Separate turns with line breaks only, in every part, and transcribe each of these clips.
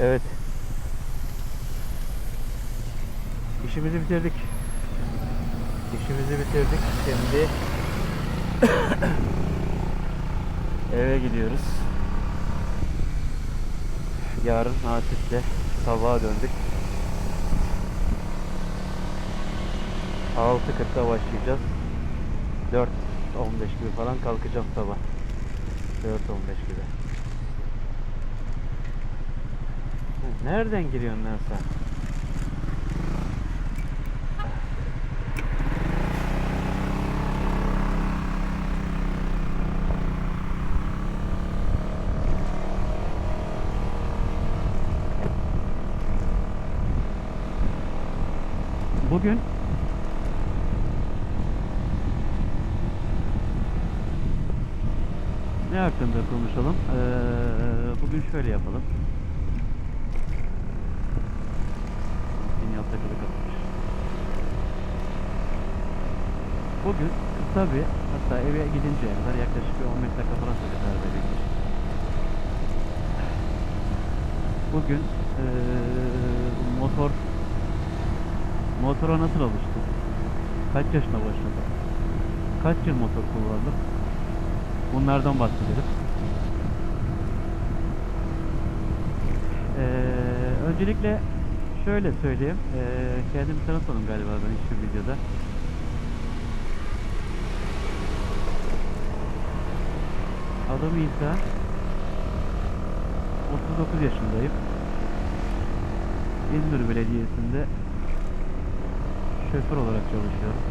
Evet. İşimizi bitirdik. İşimizi bitirdik. Şimdi eve gidiyoruz. Yarın Natif'le sabaha döndük. 6.40'da başlayacağız. 4.15 gibi falan kalkacağım sabah. 4.15 gibi. Nereden giriyorsun lan sen? Bugün hakkında konuşalım? Ee, bugün şöyle yapalım. Sinyal takılı kalmış. Bugün kısa bir hatta eve gidinceye kadar yaklaşık bir 15 dakika falan sürecek araba bekliyor. Bugün eee, motor motora nasıl alıştım? Kaç yaşına başladım? Kaç yıl motor kullandım? Bunlardan bahsedelim. Eee, öncelikle şöyle söyleyeyim. Eee kendimi tanıtmadım galiba ben hiçbir videoda. Adım İsa. 39 yaşındayım. İzmir Belediyesi'nde şoför olarak çalışıyorum.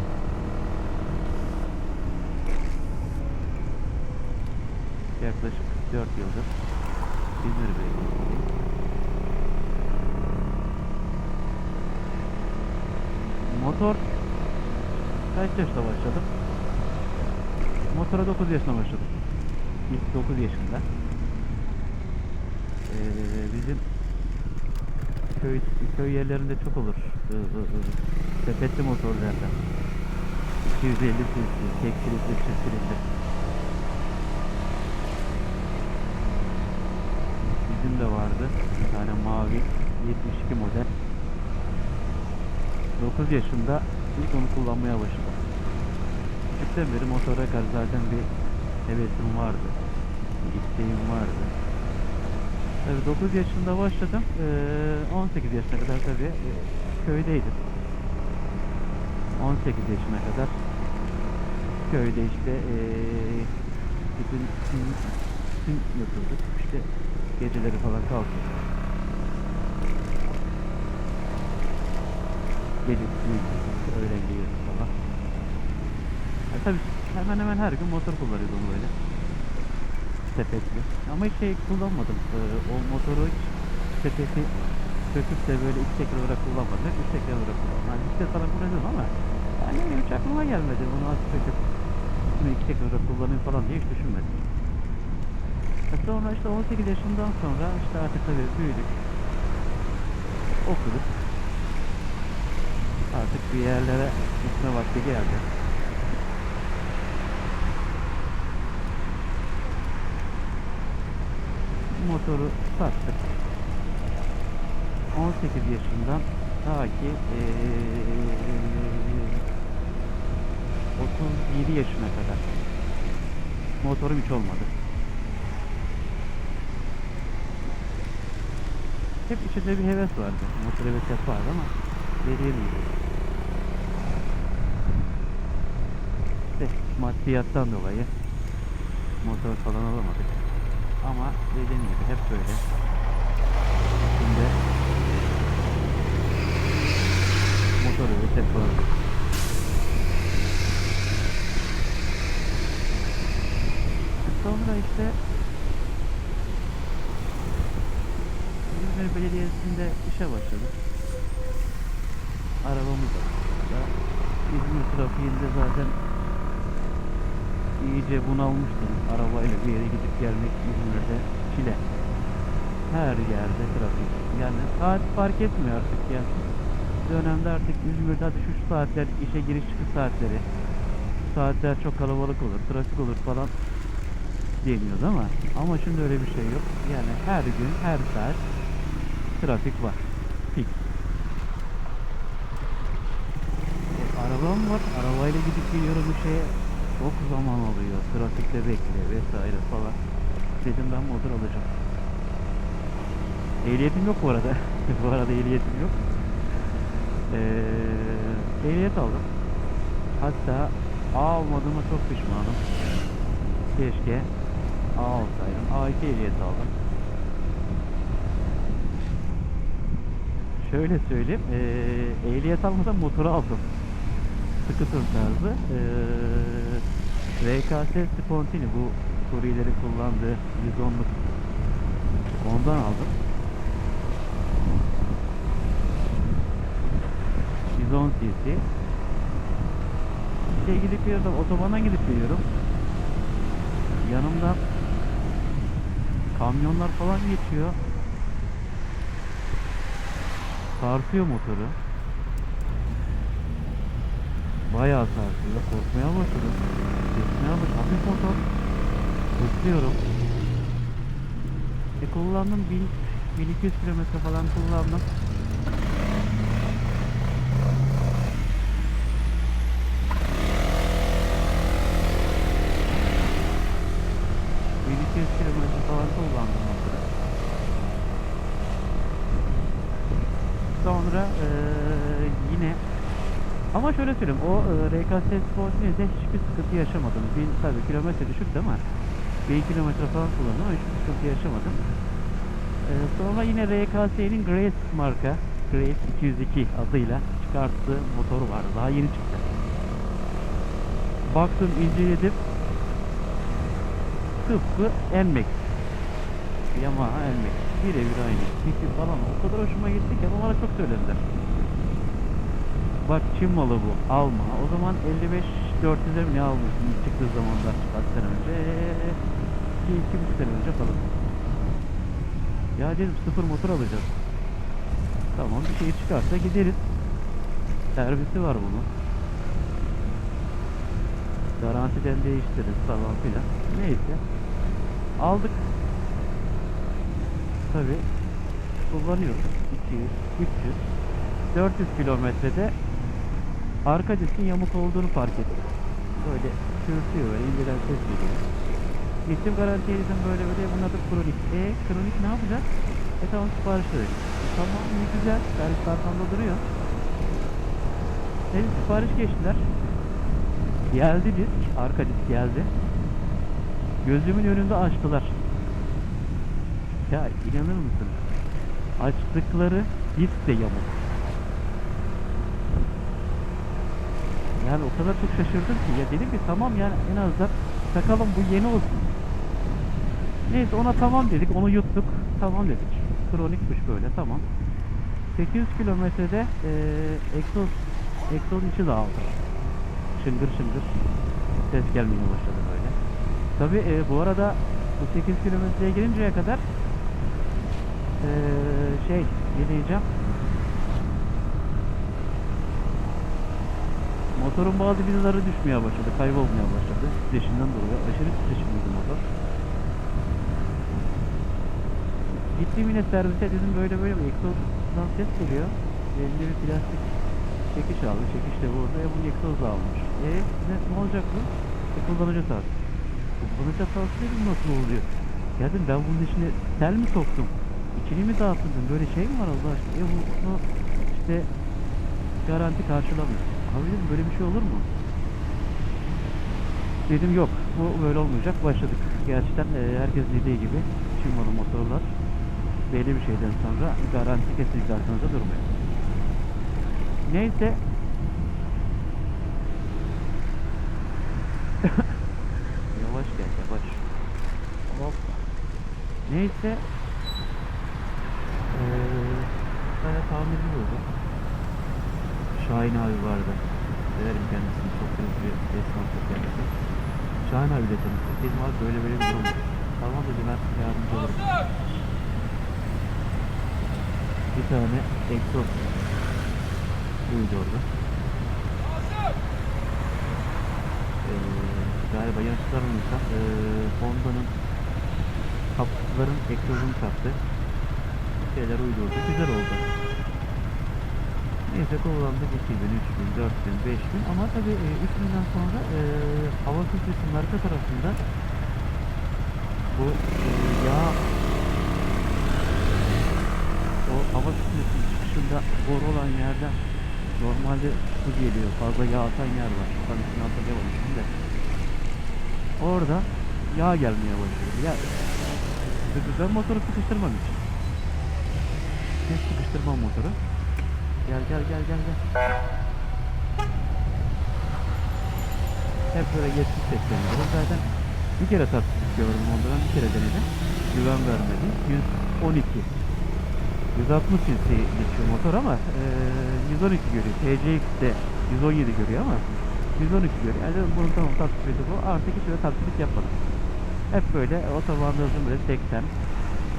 Yaklaşık 4 yıldır İzmir Belediyesi'ndeyim. Motor kaç yaşta başladım? Motora 9 yaşında başladım. İlk 9 yaşında. Ee, bizim köy köy yerlerinde çok olur. Ee, e, e, sepetli motorlardan. 250 cc, tek silindir, çift silindir. Bizim de vardı. Bir tane mavi 72 model. 9 yaşında ilk onu kullanmaya başladım. Küçükten beri motora karşı zaten bir hevesim vardı. Bir isteğim vardı. Tabii 9 yaşında başladım. Ee, 18 yaşına kadar tabii e, köydeydim. 18 yaşına kadar köyde işte ee, bütün sim, sim yapıyorduk. İşte geceleri falan kalkıyorduk. Gece öğlen geliyoruz falan. Ya tabii hemen hemen her gün motor kullanıyordum böyle. Sepetli. Ama hiç şey kullanmadım. Ee, o motoru hiç sepeti söküp de böyle iki teker olarak kullanmadım. Hep üç teker olarak kullandım. Yani bisiklet falan kullanıyordum ama yani hiç aklıma gelmedi. Onu az söküp üstüne iki teker olarak kullanayım falan diye hiç düşünmedim. Sonra işte 18 yaşından sonra işte artık tabii büyüdük. Okuduk. Artık bir yerlere gitme vakti geldi. motoru sattık. 18 yaşından ta ki eee 37 yaşına kadar motorum hiç olmadı. Hep içinde bir heves vardı. Motor heves hep vardı ama gibi. İşte maddiyattan dolayı motor falan alamadık. Ama dediğim gibi hep böyle. Şimdi motor heves hep vardı. Sonra işte İzmir Belediyesi'nde işe başladık. Arabamız da. İzmir trafiğinde zaten iyice bunalmıştım. Arabayla bir yere gidip gelmek İzmir'de çile. Her yerde trafik. Yani saat fark etmiyor artık ya. Bu dönemde artık İzmir'de hadi şu saatler işe giriş çıkış saatleri. Saatler çok kalabalık olur, trafik olur falan. deniyordu ama ama şimdi öyle bir şey yok. Yani her gün her saat trafik var. Fix. E, arabam var. Arabayla gidip geliyorum bir şeye çok zaman alıyor. Trafikte bekle vesaire falan. Dedim ben motor alacağım. Ehliyetim yok bu arada. bu arada ehliyetim yok. Ee, ehliyet aldım. Hatta A almadığıma çok pişmanım. Keşke A alsaydım. A2 ehliyet aldım. Şöyle söyleyeyim. Ee, ehliyet almadan motoru aldım. Scooter tarzı. Ee, RKS Spontini bu Suriyelilerin kullandığı 110'luk ondan aldım. 110 cc. Şey gidip geliyorum, otobana gidip geliyorum. Yanımdan kamyonlar falan geçiyor. Sarsıyor motoru. Bayağı sarsıyor. Korkmaya başladım. Kesmeye başladım. Hafif motor. Hızlıyorum. E kullandım 1000 1200 kilometre falan kullandım. Bir 200 kilometre falan kullandım motoru. Sonra eee, yine ama şöyle söyleyeyim o e, RKS Sportine'de hiçbir sıkıntı yaşamadım. Bir tabii kilometre düşüktü ama 1000 kilometre falan kullandım ama hiçbir sıkıntı yaşamadım. Ee, sonra yine RKS'nin Grace marka Grace 202 adıyla çıkarttığı motoru var. Daha yeni çıktı. Baktım inceledim. Tıpkı NMAX. Yamaha NMAX. Birebir aynı. Tipi falan o kadar hoşuma gitti ki ama bana çok söylediler. Bak Çin malı bu. Alma. O zaman 55 400'e mi ne almıştım çıktığı zamanlar kaç sene önce? 2 iki, buçuk sene önce falan. Ya dedim sıfır motor alacağız. Tamam bir şey çıkarsa gideriz. Servisi var bunun. Garantiden değiştiririz falan filan. Neyse. Aldık. Tabi kullanıyoruz. 200, 300, 400 kilometrede arka diskin yamuk olduğunu fark ettim. Böyle sürtüyor böyle inceden ses geliyor. Gittim garantiye dedim böyle böyle bunun adı kronik. E kronik ne yapacak? E tamam sipariş verelim. E, tamam iyi güzel. Servis arkamda duruyor. Neyse sipariş geçtiler. Geldi disk. Arka disk geldi. Gözümün önünde açtılar. Ya inanır mısın? Açtıkları disk de yamuk. Yani o kadar çok şaşırdım ki ya dedim ki tamam yani en azından takalım bu yeni olsun. Neyse ona tamam dedik onu yuttuk. Tamam dedik. Kronikmiş böyle tamam. 800 kilometrede eee egzoz egzozun içi dağıldı. Şıngır şıngır ses gelmeye başladı böyle. Tabi bu arada bu 800 kilometreye gelinceye kadar eee, şey ne diyeceğim Motorun bazı vidaları düşmeye başladı, kaybolmaya başladı. Titreşimden dolayı. Aşırı titreşimliydi motor. Gittim yine servise dedim böyle böyle bir egzozdan ses geliyor. Elinde bir plastik çekiş aldı. Çekiş de burada. E bunu egzoz da almış. E ne, ne olacak bu? E kullanıcı hatası. Kullanıcı hatası dedim nasıl oluyor? Ya dedim ben bunun içine tel mi soktum? İçini mi dağıttım. Böyle şey mi var Allah aşkına? E bunu işte garanti karşılamıyor. Abi dedim böyle bir şey olur mu? Dedim yok bu böyle olmayacak başladık. Gerçekten e, herkes dediği gibi Çin malı motorlar belli bir şeyden sonra garanti kesinlikle arkanızda durmuyor. Neyse yavaş gel yavaş. Hop. Neyse bir tane tamirci buldum. Şahin abi vardı. Severim kendisini. Çok büyük bir esnaflık kendisi. Şahin abi de tanıştık. Dedim abi böyle böyle bir durum var. Tamam dedi ben yardımcı olurum. Bir tane egzoz buydu orada. Ee, galiba yanlış hatırlamıyorsam e, Honda'nın kapıların egzozunu taktı. Şeyler uydurdu. Güzel oldu. Neyse kullandık 2000, 3000, 4000, 5000 ama tabi e, 3000'den sonra e, hava filtresinin arka tarafında bu e, yağ o hava filtresinin çıkışında boru olan yerden normalde su geliyor. Fazla yağ atan yer var. Tam ismini hatırlayamadım şimdi. Orada yağ gelmeye başlıyor. Ya ben motoru sıkıştırmam için. Hep sıkıştırmam motoru. Gel gel gel gel gel. Hep böyle geçmiş sesleniyorum. Zaten bir kere tartıştık gördüm onda ben bir kere denedim. Güven vermedi. 112. 160 cc geçiyor motor ama eee 112 görüyor. TCX'de 117 görüyor ama 112 görüyor. Yani bunun tamam tatbikatı bu. Artık hiç öyle tatbikat yapmadım. Hep böyle otobanda hızım böyle 80,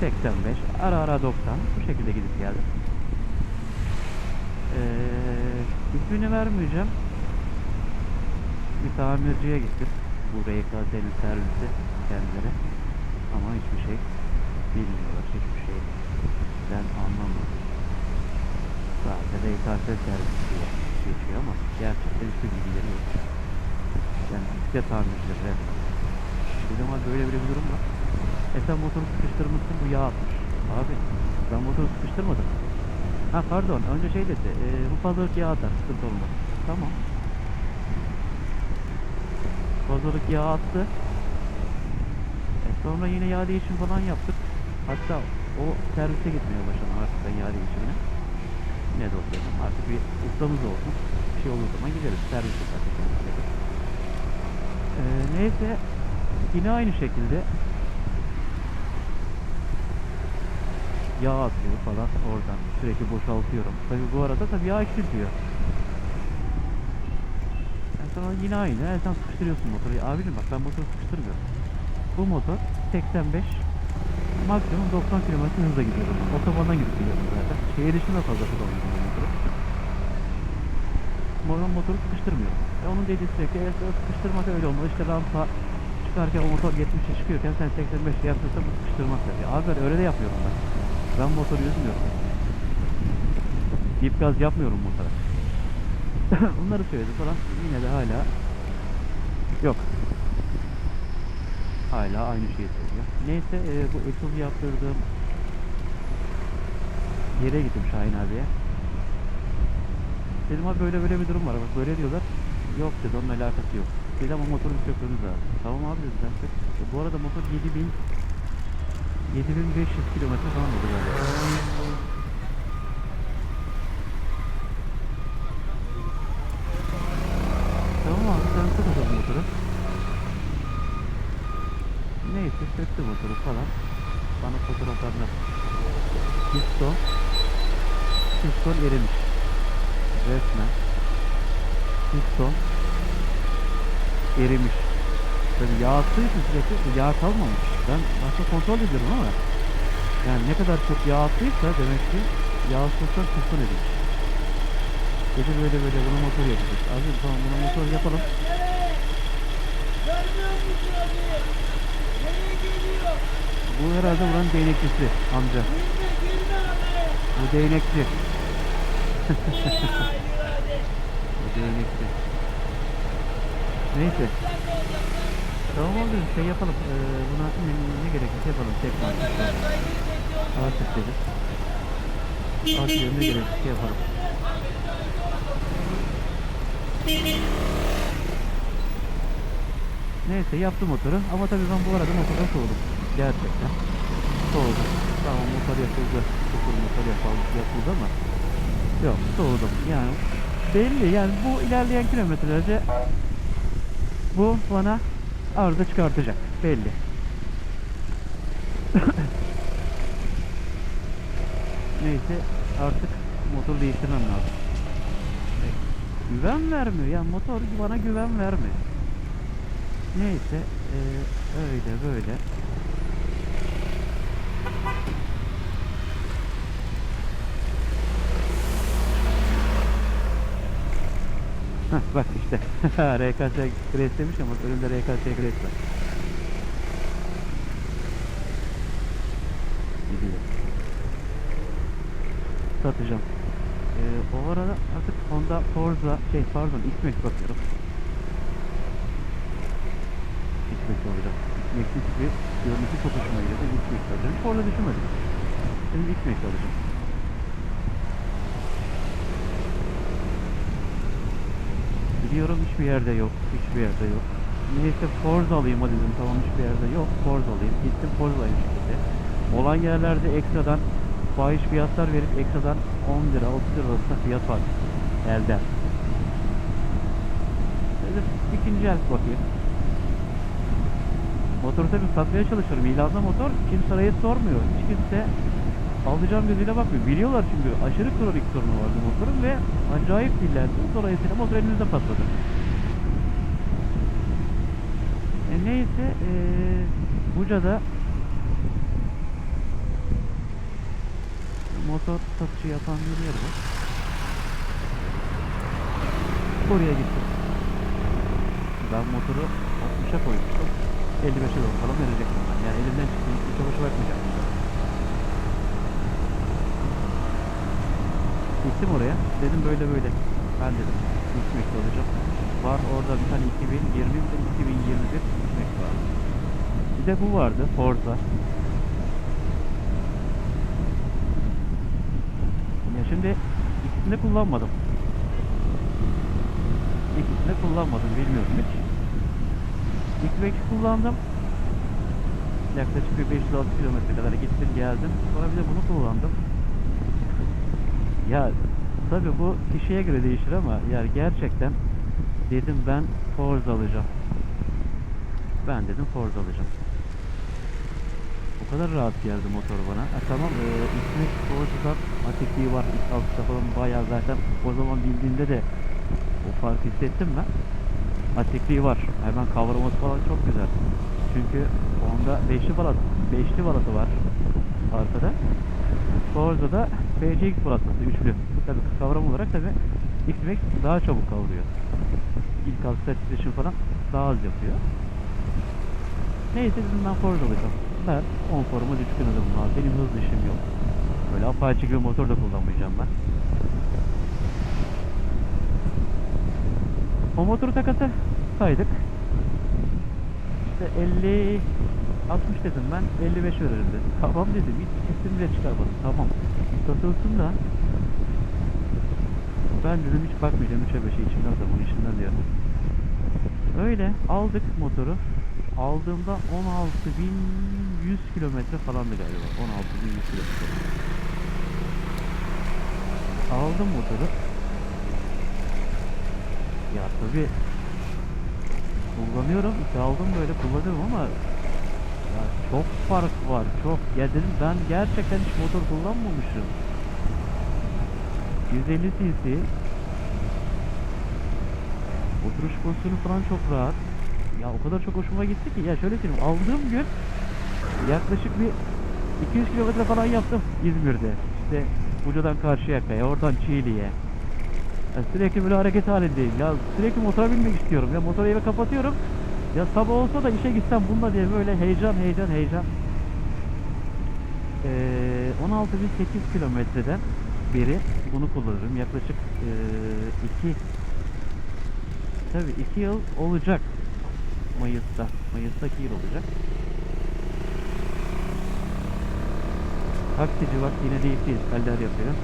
85, ara ara 90 bu şekilde gidip geldim. İsmini vermeyeceğim. Bir tamirciye gittim. Bu RKT'nin servisi kendileri. Ama hiçbir şey bilmiyorlar. Hiçbir şey ben anlamadım. Sadece RKT servisi diye geçiyor ama gerçekten hiçbir bilgileri yok. Yani bisiklet tamircileri resmen. Abi böyle böyle bir durum var. E sen motoru sıkıştırmışsın bu yağ atmış. Abi ben motoru sıkıştırmadım. Ha pardon önce şey dedi. E, bu fazlalık yağ atar sıkıntı olmaz. Tamam. Fazlalık yağ attı. E sonra yine yağ değişim falan yaptık. Hatta o servise gitmeye başladım artık ben yağ değişimine. Ne de dedim, artık bir ustamız olsun. Bir şey olur zaman gideriz. Servis yapar kendisi. Ee, neyse yine aynı şekilde yağ atıyor falan oradan sürekli boşaltıyorum. Tabi bu arada tabi yağ eksiltiyor. En sonra yine aynı. En sen sıkıştırıyorsun motoru. Ya abicim bak ben motoru sıkıştırmıyorum. Bu motor 85 maksimum 90 km hızla gidiyorum. Otobandan gidip gidiyorum zaten. Şehir dışında fazla kullanıyorum motoru. Motor motoru sıkıştırmıyorum. E onun dediği sürekli e, sıkıştırmak öyle olmalı. İşte rampa çıkarken o motor 70'e çıkıyorken sen 85 yaptıysan bu sıkıştırmak tabii. Abi öyle de yapıyorum ben. Ben motoru yüzmüyorum. Dip gaz yapmıyorum motora. Bunları söyledi falan. Yine de hala yok. Hala aynı şeyi söylüyor. Neyse e, bu egzozu yaptırdığım yere gittim Şahin abiye. Dedim abi böyle böyle bir durum var. Bak böyle diyorlar. Yok dedi onunla alakası yok. Dedi ama motoru bir sökmemiz lazım. Tamam abi dedi. E, bu arada motor 7000 7500 kilometre falan oldu galiba. Tamam abi sen zaman motoru. Neyse söktü motoru falan. Bana fotoğraflarını Piston Piston erimiş. Resmen Piston erimiş. Tabii yağ attığı için sürekli yağ kalmamış. Ben başta kontrol ediyorum ama yani ne kadar çok yağ attıysa demek ki yağ soktan piston erimiş. Dedi böyle böyle bunu motor yapacağız. Abi tamam bunu motor yapalım. Bu herhalde buranın değnekçisi amca. Bu değnekçi. Bu değnekçi. Neyse. Tamam oldu şey yapalım. Ee, buna ne, gerekirse yapalım. Tekrar. Artık dedik. Artık ne gerekirse yapalım. Neyse yaptım motoru ama tabii ben bu arada motordan soğudum. Gerçekten. Soğudum. Tamam motor yapıldı. Sıfır motor yapıldı, yapıldı ama yok soğudum. Yani belli yani bu ilerleyen kilometrelerce bu bana arıza çıkartacak. Belli. Neyse artık motor değiştirmem lazım. Güven vermiyor ya motor bana güven vermiyor. Neyse eee, öyle böyle. Bak işte RKS Grace demiş ama önünde RKS Grace var. Gidiyor. Satacağım. Ee, o arada artık Honda Forza şey pardon X-Max bakıyorum. X-Max olacak. X-Max'in tipi görüntüsü çok hoşuma gidiyor. X-Max alacağım. Forza düşünmedim. Şimdi X-Max alacağım. Biliyorum hiçbir yerde yok. Hiçbir yerde yok. Neyse Forza alayım dedim. Tamam hiçbir yerde yok. Forza alayım. Gittim Forza alayım şimdi. Olan yerlerde ekstradan fahiş fiyatlar verip ekstradan 10 lira 30 lira arasında fiyat var. Elde. Dedim ikinci el bakayım. Motoru tabii satmaya çalışıyorum. İlanda motor kimse arayı sormuyor. Hiç kimse alacağım gözüyle bakmıyor. Biliyorlar çünkü aşırı kronik sorunu var bu motorun ve acayip dillerdi. Dolayısıyla motor elinizde patladı. E neyse e, Buca'da motor satışı yapan bir yer var. Oraya gittim. Ben motoru 60'a koymuştum. 55'e doğru falan verecektim ben. Yani elimden çıktı. Hiç hoşuma Gittim oraya. Dedim böyle böyle. Ben dedim. Gitmek olacağım. Var orada bir tane 2020 ve 2021 gitmek var. Bir de bu vardı. Forza. Ya şimdi ikisini kullanmadım. İkisini kullanmadım. Bilmiyorum hiç. X-Max kullandım. Yaklaşık bir 506 kilometre kadar gittim geldim. Sonra bir de bunu kullandım. Ya tabi bu kişiye göre değişir ama yani gerçekten dedim ben Forza alacağım. Ben dedim Forza alacağım. O kadar rahat geldi motor bana. Ha, tamam e, X-Max Forza'dan atikliği var. X6'da falan bayağı zaten o zaman bildiğimde de o farkı hissettim ben. Atikliği var. Hemen kavraması falan çok güzel. Çünkü onda 5'li balat, 5'li balatı var arkada. Forza'da BCX balatası üçlü. Tabii kavram olarak tabii X-Max daha çabuk kavruyor. İlk altta titreşim falan daha az yapıyor. Neyse dedim ben Forza alacağım. Ben konforuma düşkün adamım abi. Benim hızlı işim yok. Böyle apaçık bir motor da kullanmayacağım ben. O motoru takası saydık. İşte 50 60 dedim ben 55 veririm dedim. Tamam dedim hiç sesim bile çıkarmadım. Tamam. Satılsın da ben dedim hiç bakmayacağım 3'e 5'e içimden de bunun içinden diyor. Öyle aldık motoru. Aldığımda 16.100 kilometre falandı galiba. 16.100 kilometre. Aldım motoru. Ya tabi kullanıyorum. işte aldım böyle kullanıyorum ama ya çok fark var. Çok. Ya dedim ben gerçekten hiç motor kullanmamışım. 150 cc Oturuş pozisyonu falan çok rahat. Ya o kadar çok hoşuma gitti ki. Ya şöyle söyleyeyim. Aldığım gün yaklaşık bir 200 kilometre falan yaptım İzmir'de. İşte Buca'dan Karşıyaka'ya, oradan Çiğli'ye. Ya sürekli böyle hareket halindeyim. Ya sürekli motora binmek istiyorum. Ya motoru eve kapatıyorum. Ya sabah olsa da işe gitsem bununla diye böyle heyecan heyecan heyecan. Ee, 16.008 kilometreden beri bunu kullanırım. Yaklaşık 2 Tabii 2 yıl olacak. Mayıs'ta. Mayıs'ta 2 yıl olacak. Taksici var. Yine değiştiğiz. Kalder yapıyor.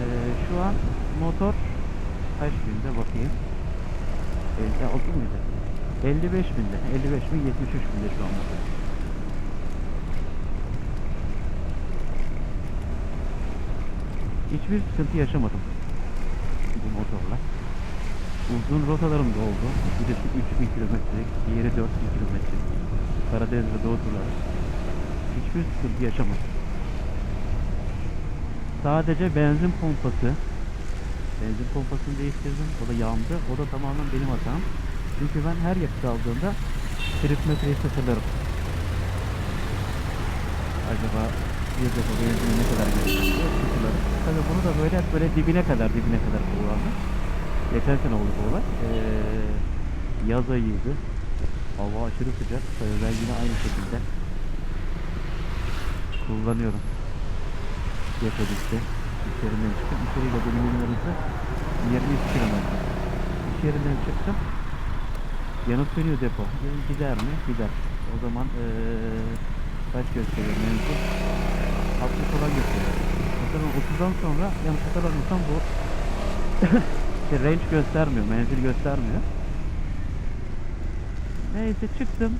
Ee, şu an motor kaç binde bakayım. 56 mıydı? 55 binde. 55 mi 73 binde şu an. Hiçbir sıkıntı yaşamadım bu motorla. Uzun rotalarım da oldu. Birisi 3000 kilometrelik, diğeri 4000 kilometrelik. Karadeniz ve Doğu turları. Hiçbir sıkıntı yaşamadım. Sadece benzin pompası. Benzin pompasını değiştirdim. O da yandı. O da tamamen benim hatam. Çünkü ben her yakıt aldığımda trip metreyi sıfırlarım. Acaba bir depo benzine ne kadar gerekiyor diye sıfırladım. Tabii bunu da böyle böyle dibine kadar dibine kadar kullandım. Geçen sene oldu bu olay. Ee, yaz ayıydı. Hava aşırı sıcak. Tabii ben yine aynı şekilde kullanıyorum. Yapabilirse. İş yerinden çıktım. Benim evim arası 23 kilometre. İş yerinden çıktım. Yanıp sönüyor depo. Gider mi? Gider. O zaman ee, kaç gösteriyor menzil? 60 falan gösteriyor. Mesela 30'dan sonra yanlış hatırlamıyorsam bu işte range göstermiyor, menzil göstermiyor. Neyse çıktım.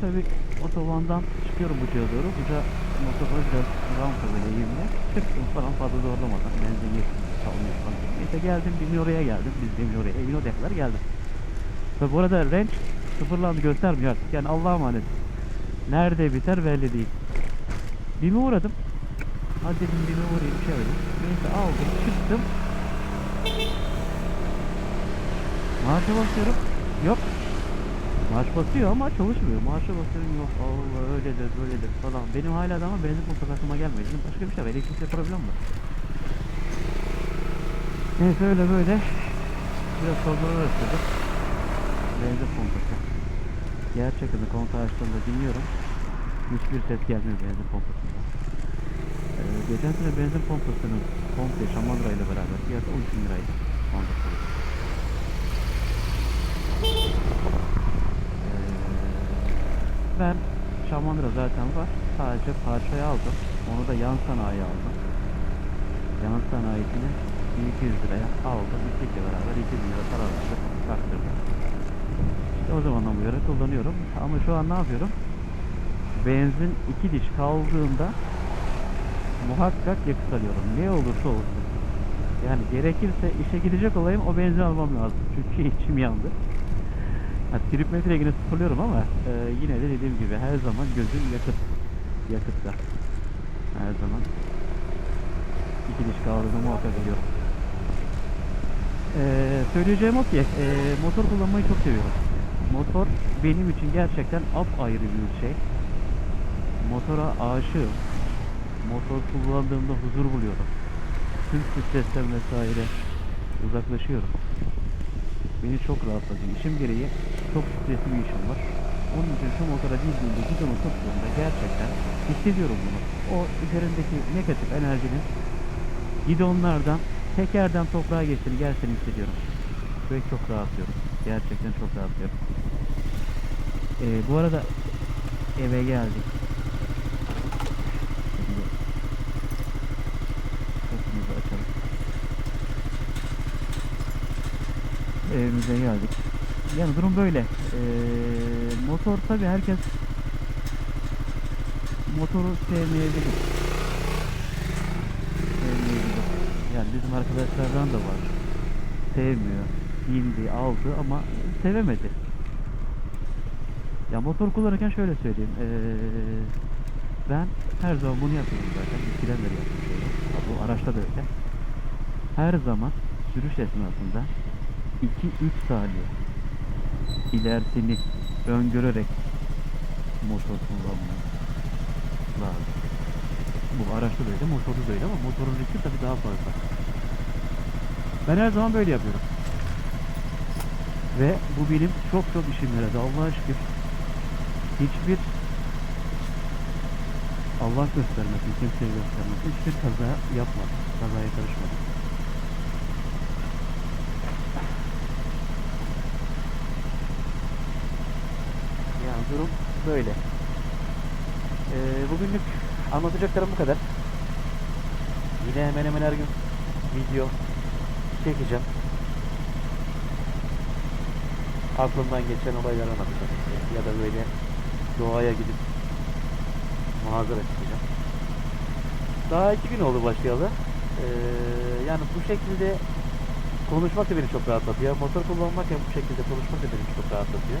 Tabii otobandan çıkıyorum Buca'ya doğru. Buca motoru biraz rampa böyle eğimli. Çıktım falan fazla zorlamadan. Benzin yetmiyor, salmıyor falan. Neyse geldim, bin oraya geldim. Biz bin oraya, evin oraya kadar geldim. Tabii bu arada range sıfırlandı göstermiyor artık. Yani Allah'a emanet. Nerede biter belli değil. Bime uğradım. Hadi dedim bime uğrayayım şey alayım. Neyse aldım çıktım. Maaşa basıyorum. Yok. Maaş basıyor ama çalışmıyor. Maaşa basıyorum yok. Allah öyledir böyledir falan. Benim hala da ama benzin pompası aklıma gelmedi. Dedim başka bir şey var. Elektrikte problem var. Neyse öyle böyle. Biraz sorgular arasıyorduk. Benzin pompası. Yer çakını kontağı dinliyorum. Hiçbir ses gelmiyor benzin pompasından. Ee, geçen sene benzin pompasının komple Şamandıra ile beraber fiyatı 13 bin liraydı. Honda Civic. Ee, ben Şamandıra zaten var. Sadece parçayı aldım. Onu da yan sanayi aldım. Yan sanayisini 1200 liraya aldım. İkisiyle beraber 2000 lira para verdim. Taktırdım. İşte o zamandan bu yana kullanıyorum. Ama şu an ne yapıyorum? Benzin iki diş kaldığında muhakkak yakıt alıyorum. Ne olursa olsun. Yani gerekirse işe gidecek olayım o benzin almam lazım. Çünkü içim yandı. Ha, trip metre yine sıfırlıyorum ama e, yine de dediğim gibi her zaman gözüm yakıt yakıtta. Her zaman iki diş kaldığında muhakkak ediyorum. Ee, söyleyeceğim o ki e, motor kullanmayı çok seviyorum. Motor benim için gerçekten apayrı bir şey. Motora aşığım. Motor kullandığımda huzur buluyorum. Tüm stresten vesaire uzaklaşıyorum. Beni çok rahatlatıyor. İşim gereği çok stresli bir işim var. Onun için şu motora bindiğimde gidonu tuttuğumda gerçekten hissediyorum bunu. O üzerindeki negatif enerjinin gidonlardan tekerden toprağa geçtiğini gerçekten hissediyorum. Ve çok rahatlıyorum. Gerçekten çok rahatlıyorum. Ee, bu arada eve geldik. Evimize geldik. Yani durum böyle. Ee, motor tabi herkes motoru sevmeyebilir. Sevmeyebilir. Yani bizim arkadaşlardan da var. Sevmiyor. Bindi, aldı ama sevemedi. Ya motor kullanırken şöyle söyleyeyim. Ee, ben her zaman bunu yapıyorum zaten. Eskiden beri yapıyorum. Ya Bu araçta da öyle. Her zaman sürüş esnasında 2-3 saniye ilerisini öngörerek motor kullanmak lazım. Bu araçta da öyle, motorda da öyle ama motorun riski tabii daha fazla. Ben her zaman böyle yapıyorum. Ve bu benim çok çok işime yaradı. Allah'a şükür hiçbir Allah göstermesin, kimseye göstermesin. Hiçbir kaza yapmadım. Kazaya karışmadım. Yani durum böyle. Ee, bugünlük anlatacaklarım bu kadar. Yine hemen hemen her gün video çekeceğim. Aklımdan geçen olayları anlatacağım. Ya da böyle doğaya gidip manzara çekeceğim. Daha iki gün oldu başlayalı. Ee, yani bu şekilde konuşmak da beni çok rahatlatıyor. Motor kullanmak ya bu şekilde konuşmak da beni çok rahatlatıyor.